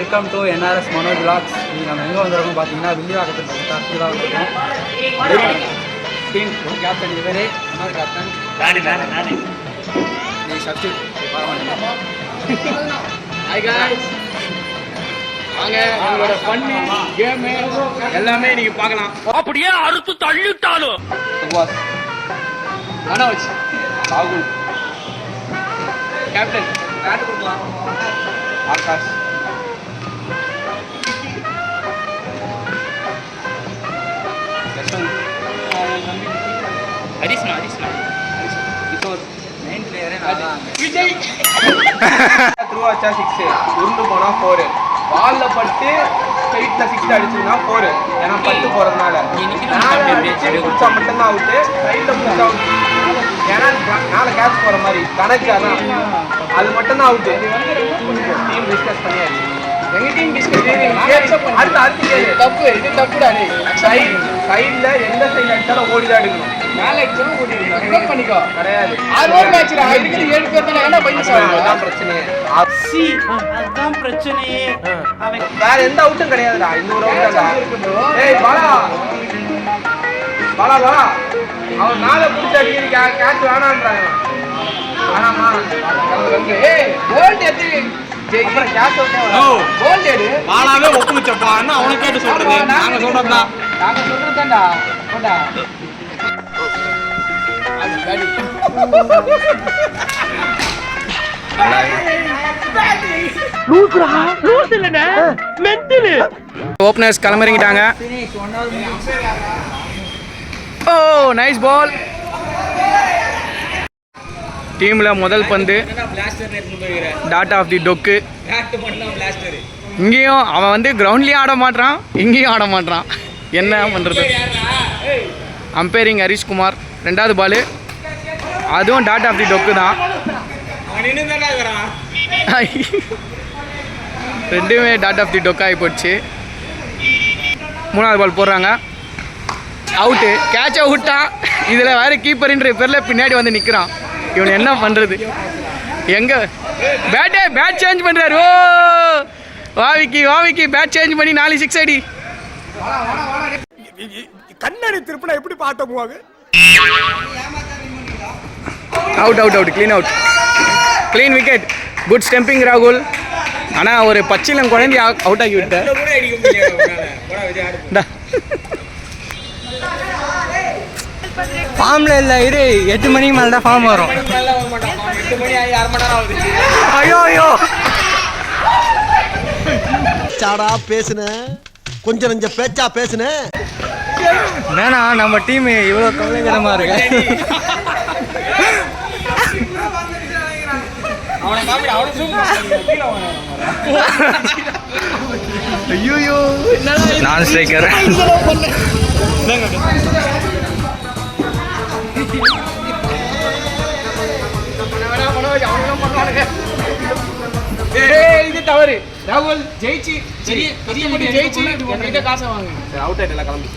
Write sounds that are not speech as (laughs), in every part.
Welcome to NRS Manoj vlogs இது நம்ம எங்கே வந்திருக்கோம் பார்த்தீங்கன்னா வில்லிவாக்கத்தில் தான் வந்திருக்கோம். டீம் கேப்டன் இவரே இன்னொரு கேப்டன் நானே நானே நானே. நீ சப்ஸ்டியூட் ஹாய் காய்ஸ் வாங்க நம்மளோட ஃபன்னு கேமு எல்லாமே நீங்க பார்க்கலாம். அப்படியே அறுத்து தள்ளிட்டாலும். சுபாஷ் மனோஜ் ராகுல். கேப்டன் ஆகாஷ். மெயின் பிளேயரே நான் தான் விஜய். (laughs) த்ரூ அடிச்சா சிக்ஸ் உருண்டு போனா ஃபோர் பால்ல பட்டு ஸ்ட்ரைட்ல சிக்ஸ் அடிச்சுன்னா ஃபோர் ஏன்னா பட்டு அடிச்சு குடிச்சா மட்டும்தான் அவுட்டு சைட்ல குடிச்சா அவுட் ஏன்னா மேல கேட்ச் போற மாதிரி. கணக்கு அதான். அது மட்டும்தான் அவுட்டு டீம் டிஸ்கஸ் பண்ணியாச்சு. எங்க டீம் டிஸ்கஸ் அடுத்து அடுத்து தப்பு இது தப்புடா சைட் சைட்ல எந்த சைடு அடிச்சாலும் ஓடி தான் எடுக்கணும். அதுதான் பிரச்சனையே. அவன் வேற எந்த அவுட்டும் கிடையாதுடா. அவுட் ஏய் பாலா. பாலா பாலா. அவன் மேல புடிச்சு அடிக்கிற கேட்ச் வேணான்றாங்க. வேணாமா ஏய் கோல்ட் எத்து பாலாவே ஒப்புச்சப்பா என்ன அவனை கேட்டு சொல்றது? நாங்க சொல்றோம்னா நாங்க சொல்றது ஓப்பனர்ஸ் கிளம்புறீங்கிட்டாங்க ஓ நைஸ் பால் டீமில் முதல் பந்து. டாட் ஆஃப் தி டொக்கு இங்கேயும் அவன் வந்து கிரவுண்ட்லேயும் ஆட மாட்றான் இங்கேயும் ஆட மாட்றான். என்ன பண்ணுறது அம்பைரிங் ஹரிஷ்குமார் ரெண்டாவது பாலு. அதுவும் டாட் ஆஃப் தி டொக்கு தான். ரெண்டுமே டாட் ஆஃப் தி டொக்கு ஆகி போச்சு. மூணாவது பால் போடுறாங்க. அவுட்டு கேட்சை விட்டான் இதில் வேறு கீப்பர்ன்ற பேரில் பின்னாடி வந்து நிற்கிறான் இவன் என்ன பண்ணுறது எங்கே? பேட்டே பேட் சேஞ்ச் பண்ணுறாரு ஓ! வாவிக்கி வாவிக்கி பேட் சேஞ்ச் பண்ணி நாலு சிக்ஸ் அடி. கண்ணாடி திருப்பினா எப்படி பார்த்தோமுவாங்க out out out clean out clean wicket good stumping ராகுல் ஆனால் ஒரு பச்சிலம் குழந்தை அவுட் ஆக்கி விட்டேன். ஃபார்ம்ல இல்லை இரு. எட்டு மணிக்கு மேலே தான் ஃபார்ம் வரும் ஐயோ ஐயோ. சாடா பேசுன. கொஞ்சம் நெஞ்ச பேச்சா பேசுன. வேணா நம்ம டீம் இவ்வளோ கவலைக்கிடமா இருக்கு? ஐயோ நான் ஸ்ட்ரைக்கர் இது தவறு. ராகுல் ஜெயிச்சு பெரிய பெரிய ஜெயிச்சு என்கிட்ட காசை வாங்க. அவுட் ஆயிட்டல கிளம்பி.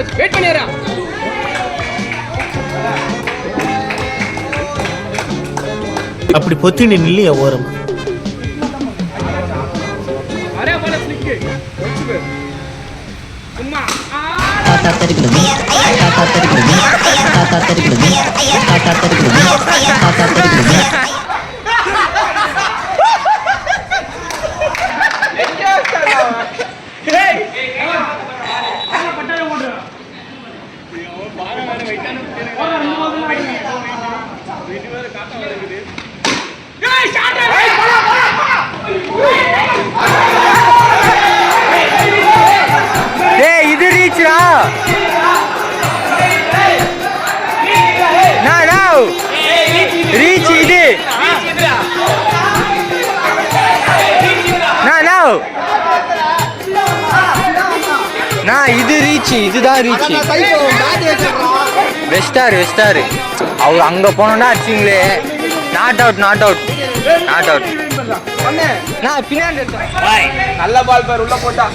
மனோஜ் வெயிட் பண்ணிடுறா அப்படி பொத்தினி நில்லைய ஓரம் தாத்தா தருகிறது தாத்தா தருகிறது தாத்தா தருகிறது தாத்தா தருகிறது தாத்தா தருகிறது இது ரீச்ரா? நா ரீச் இது. நா நா நான் இது ரீச் இதுதான் ரீச். வெஸ்டார் வெஸ்டார். அவர் அங்க போனோம்னா அடிச்சிங்களே not out not out not out நான் பின்னாடி நல்ல பால் பேர் உள்ள போட்டா.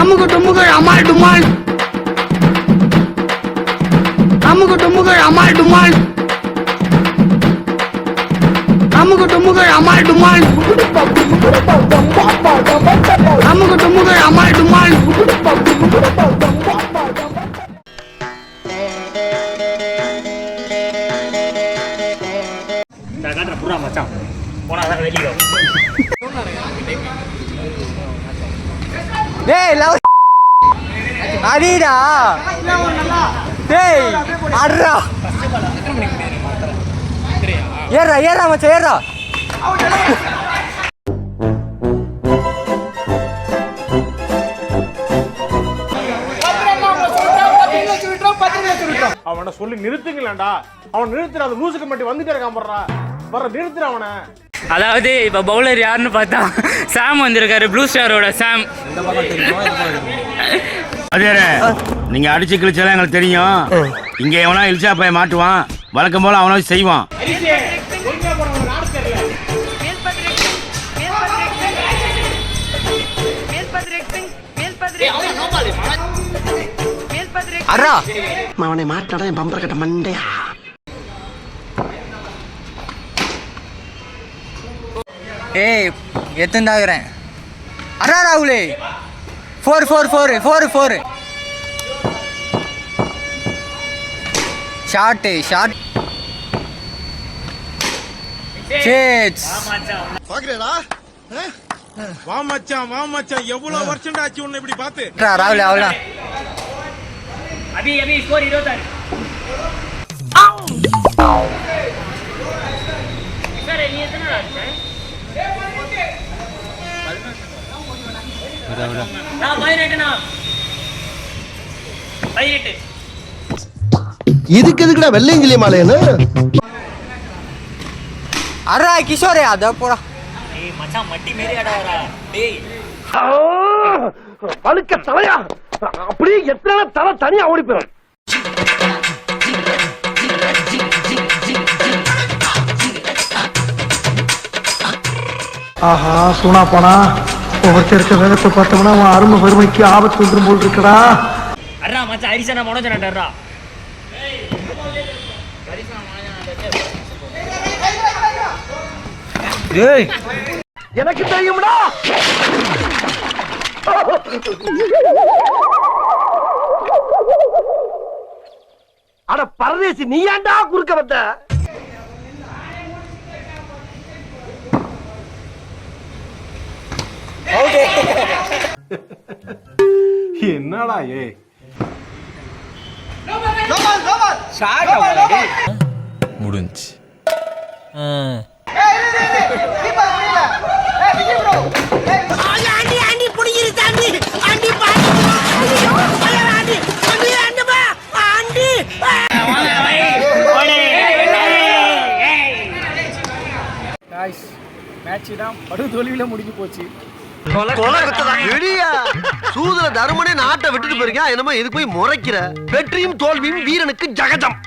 அமுகு டுமுகு அமால் டுமால். அமுகு டுமுகு அமால் டுமால். அமுகு டுமுகு அமால் டுமால். அமுகு டுமுகு அமால் டுமால். டேய் லவ் அடிடா. டேய் அட்ரா ஏறா ஏறா மச்சான் ஏறா அவனை சொல்லி நிறுத்துங்களேன்டா. அவன் நிறுத்துற அந்த லூசுக்கு மட்டும் வந்துட்டே இருக்கான் போடுறா வர நிறுத்துற அவனை. அதாவது இப்போ பவுலர் யாருன்னு பார்த்தா சாம் வந்திருக்காரு ப்ளூ ஸ்டாரோட சாம். அதே நீங்க அடிச்சு கிழிச்சாலும் எங்களுக்கு தெரியும். இங்க எவனா இழிச்சா போய் மாட்டுவான். வழக்கம் போல அவனா செய்வான். அட்ரா அவனை மாட்டாடா என் பம்பர கட்ட மண்டையா? ஏய் எத்தண்டாகிறேன் அட்ரா ராகுலே! Four four four four four short short shades பாக்குறேடா வா மச்சான் வா மச்சான். எவ்வளவு வருஷம் ஆச்சு உன்னை இப்படி பார்த்து? ராகுல் அவ்வளோ அபி அபி ஸ்கோர் இருபத்தாறு. சார் நீ எத்தனை அடிச்ச? இதுக்கு எதுக்குடா வெள்ளையங்கிலி மாலையன்னு அட்ரா கிஷோரே அத போடா. ஏய் மச்சான் மட்டி மாரி ஆடாதடா டேய். பழுக்க தலையா? அப்படியே எத்தனை தலை தனியா ஓடி போயிடும். ஆஹா சூனா போனா. ஒவ்வொருத்தர் இருக்க வேகத்தை பார்த்தோம்னா அவன் அருமை பெருமைக்கு ஆபத்து வந்துடும் போல் இருக்கடா. அண்ணா மச்சான் ஹரிசனா மனோஜனாடா டேய் எனக்கு தெரியும்டா. அட பரதேசி நீ ஏன்டா குறுக்க வந்த? என்னடா ஏ? காய்ஸ் மேட்ச் தான் படு தோல்வியில் முடிஞ்சு போச்சு. சூதுல தருமனே நாட்டை விட்டுட்டு போயிருக்கா என்னமோ இதுக்கு போய் முறைக்கிற? வெற்றியும் தோல்வியும் வீரனுக்கு ஜகஜம்.